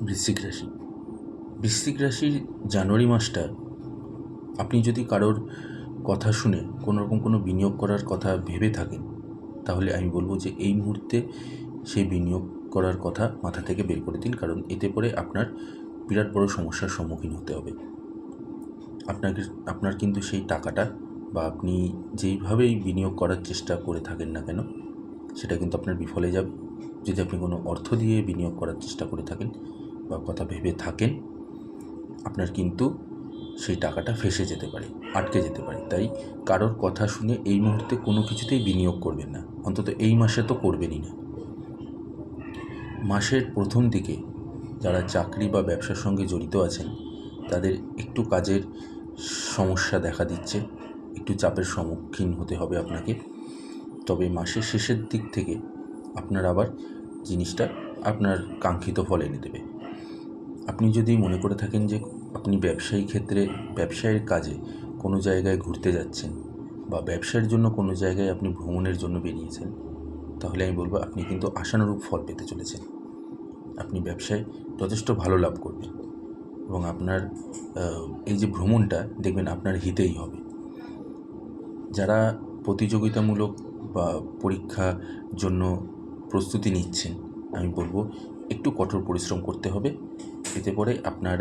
বৃশ্চিক রাশি। বৃশ্চিক রাশির জানুয়ারি মাসটা আপনি যদি কারোর কথা শুনে কোনো রকম কোনো বিনিয়োগ করার কথা ভেবে থাকেন, তাহলে আমি বলব যে এই মুহূর্তে সেই বিনিয়োগ করার কথা মাথা থেকে বের করে দিন। কারণ এতে পরে আপনার বিরাট বড় সমস্যার সম্মুখীন হতে হবে। আপনাকে আপনার কিন্তু সেই টাকাটা বা আপনি যেইভাবেই বিনিয়োগ করার চেষ্টা করে থাকেন না কেন, সেটা কিন্তু আপনার বিফলে যাবে। যদি আপনি কোনো অর্থ দিয়ে বিনিয়োগ করার চেষ্টা করে থাকেন বা কথা ভেবে থাকেন, আপনার কিন্তু সেই টাকাটা ফেসে যেতে পারে, আটকে যেতে পারে। তাই কারোর কথা শুনে এই মুহূর্তে কোনো কিছুতেই বিনিয়োগ করবেন না। অন্তত এই মাসে তো করবেনই না। মাসের প্রথম দিকে যারা চাকরি বা ব্যবসার সঙ্গে জড়িত আছেন, তাদের একটু কাজের সমস্যা দেখা দিচ্ছে, একটু চাপের সম্মুখীন হতে হবে আপনাকে। তবে মাসের শেষের দিক থেকে আপনার আবার জিনিসটা আপনার কাঙ্ক্ষিত ফল এনে দেবে। আপনি যদি মনে করে থাকেন যে আপনি ব্যবসায়ী ক্ষেত্রে, ব্যবসায়ের কাজে কোনো জায়গায় ঘুরতে যাচ্ছেন বা ব্যবসার জন্য কোনো জায়গায় আপনি ভ্রমণের জন্য বেরিয়েছেন, তাহলে আমি বলব আপনি কিন্তু আশানুরূপ ফল পেতে চলেছেন। আপনি ব্যবসায় যথেষ্ট ভালো লাভ করবেন এবং আপনার এই যে ভ্রমণটা দেখবেন আপনার হিতেই হবে। যারা প্রতিযোগিতামূলক বা পরীক্ষার জন্য প্রস্তুতি নিচ্ছেন, আমি বলব একটু কঠোর পরিশ্রম করতে হবে। এতে করে আপনার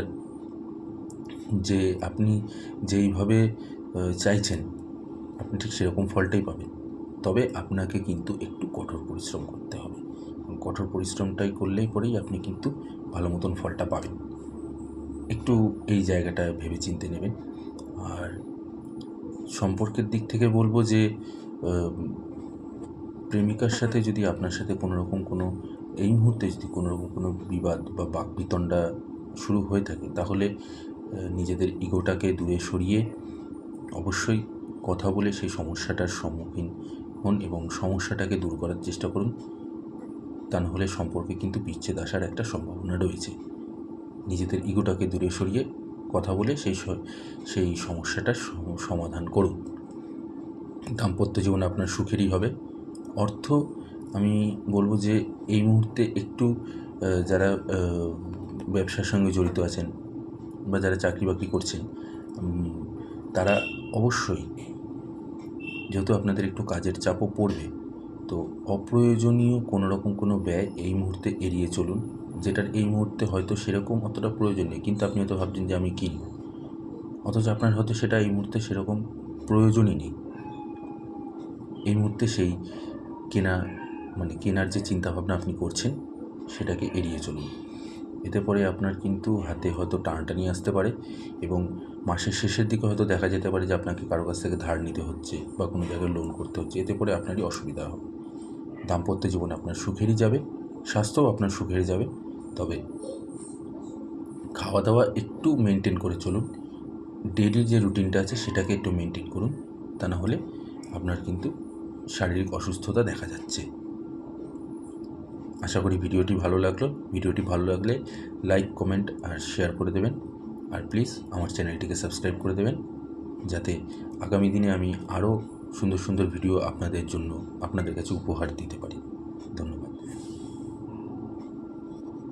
যে আপনি যেইভাবে চাইছেন, আপনি ঠিক সেরকম ফলটাই পাবেন। তবে আপনাকে কিন্তু একটু কঠোর পরিশ্রম করতে হবে। কঠোর পরিশ্রমটাই করলেই পরেই আপনি কিন্তু ভালো মতন ফলটা পাবেন। একটু এই জায়গাটা ভেবে চিনতে নেবেন। আর সম্পর্কের দিক থেকে বলব যে প্রেমিকার সাথে যদি আপনার সাথে কোনো রকম কোনো এই মুহূর্তে যদি কোনো রকম কোনো বিবাদ বা বাকবিতণ্ডা শুরু হয়ে থাকে, তাহলে নিজেদের ইগোটাকে দূরে সরিয়ে অবশ্যই কথা বলে সেই সমস্যাটার সম্মুখীন হন এবং সমস্যাটাকে দূর করার চেষ্টা করুন। তা নাহলে সম্পর্কে কিন্তু বিচ্ছেদ আসার একটা সম্ভাবনা রয়েছে। নিজেদের ইগোটাকে দূরে সরিয়ে কথা বলে সেই সেই সমস্যাটার সমাধান করুন। দাম্পত্য জীবন আপনার সুখেরই হবে। অর্থ আমি বলব যে এই মুহূর্তে একটু যারা ব্যবসার সঙ্গে জড়িত আছেন বা যারা চাকরি বাকরি করছেন তারা অবশ্যই, যেহেতু আপনাদের একটু কাজের চাপও পড়বে, তো অপ্রয়োজনীয় কোনো রকম কোনো ব্যয় এই মুহূর্তে এড়িয়ে চলুন। যেটার এই মুহূর্তে হয়তো সেরকম অতটা প্রয়োজন নেই, কিন্তু আপনি হয়তো ভাবছেন যে আমি কিনব। অথচ আপনার হয়তো সেটা এই মুহূর্তে সেরকম প্রয়োজনই নেই। এই মুহূর্তে সেই কেনা মানে কেনার যে চিন্তাভাবনা আপনি করছেন, সেটাকে এড়িয়ে চলুন। এতে পরে আপনার কিন্তু হাতে হয়তো টানটানি আসতে পারে এবং মাসের শেষের দিকে হয়তো দেখা যেতে পারে যে আপনাকে কারও কাছ থেকে ধার নিতে হচ্ছে বা কোনো জায়গায় লোন করতে হচ্ছে। এতে পরে আপনারই অসুবিধা হবে। দাম্পত্য জীবন আপনার সুখেরই যাবে, স্বাস্থ্যও আপনার সুখেরই যাবে। তবে খাওয়া দাওয়া একটু মেনটেন করে চলুন। ডেইলি যে রুটিনটা আছে, সেটাকে একটু মেনটেন করুন। তা না হলে আপনার কিন্তু শারীরিক অসুস্থতা দেখা যাচ্ছে। আশা করি ভিডিওটি ভালো লাগল। ভিডিওটি ভালো লাগলে লাইক কমেন্ট আর শেয়ার করে দেবেন। আর প্লিজ আমার চ্যানেলটিকে সাবস্ক্রাইব করে দেবেন। যাতে আগামী দিনে আমি আরও সুন্দর সুন্দর ভিডিও আপনাদের জন্য, আপনাদের কাছে উপহার দিতে পারি।